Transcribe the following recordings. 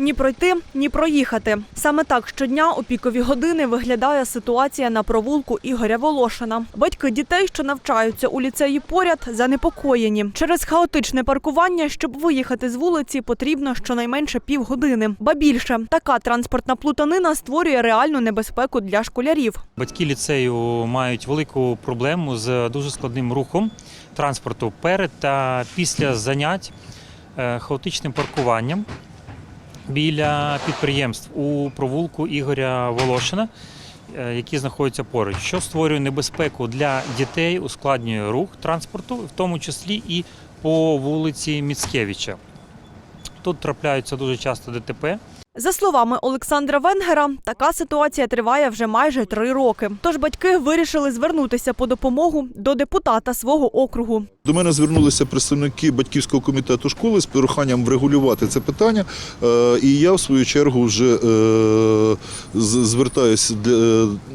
ні пройти, ні проїхати. Саме так щодня у пікові години виглядає ситуація на провулку Ігоря Волошина. Батьки дітей, що навчаються у ліцеї поряд, занепокоєні. Через хаотичне паркування, щоб виїхати з вулиці, потрібно щонайменше півгодини. Ба більше така транспортна плутанина створює реальну небезпеку для школярів. Батьки ліцею мають велику проблему з дуже складним рухом транспорту перед та після занять е, хаотичним паркуванням біля підприємств у провулку Ігоря Волошина, е, які знаходяться поруч, що створює небезпеку для дітей, ускладнює рух транспорту, в тому числі і по вулиці Міцкевича. Тут трапляються дуже часто ДТП. За словами Олександра Венгера, така ситуація триває вже майже три роки. Тож батьки вирішили звернутися по допомогу до депутата свого округу. До мене звернулися представники батьківського комітету школи з проханням врегулювати це питання. Е, І я, в свою чергу, вже е, звертаюся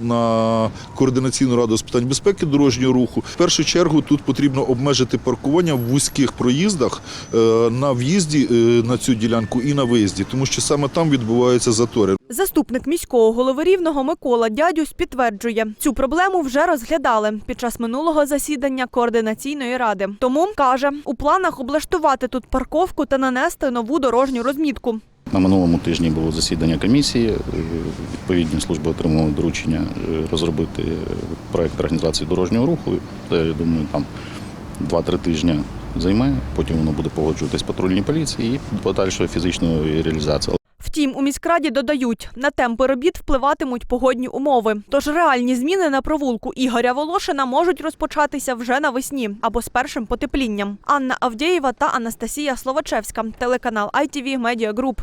на координаційну раду з питань безпеки дорожнього руху. В першу чергу тут потрібно обмежити паркування в вузьких проїздах е, на в'їзді е, на цю ділянку і на виїзді, тому що саме там відбуваються затори. Заступник міського голови рівного Микола Дядюсь підтверджує, цю проблему вже розглядали під час минулого засідання координаційної ради. Тому каже, у планах облаштувати тут парковку та нанести нову дорожню розмітку. На минулому тижні було засідання комісії. Відповідні служби отримали доручення е, розробити проект організації дорожнього руху. Це, я думаю, там 2-3 тижні займе. Потім воно буде погоджуватись патрульній поліції і подальшої фізичної реалізації. Втім, у міськраді додають, на темпи робіт впливатимуть погодні умови. Тож реальні зміни на провулку Ігоря Волошина можуть розпочатися вже навесні або з першим потеплінням. Анна Авдєєва та Анастасія Словачевська, телеканал ITV Media Group.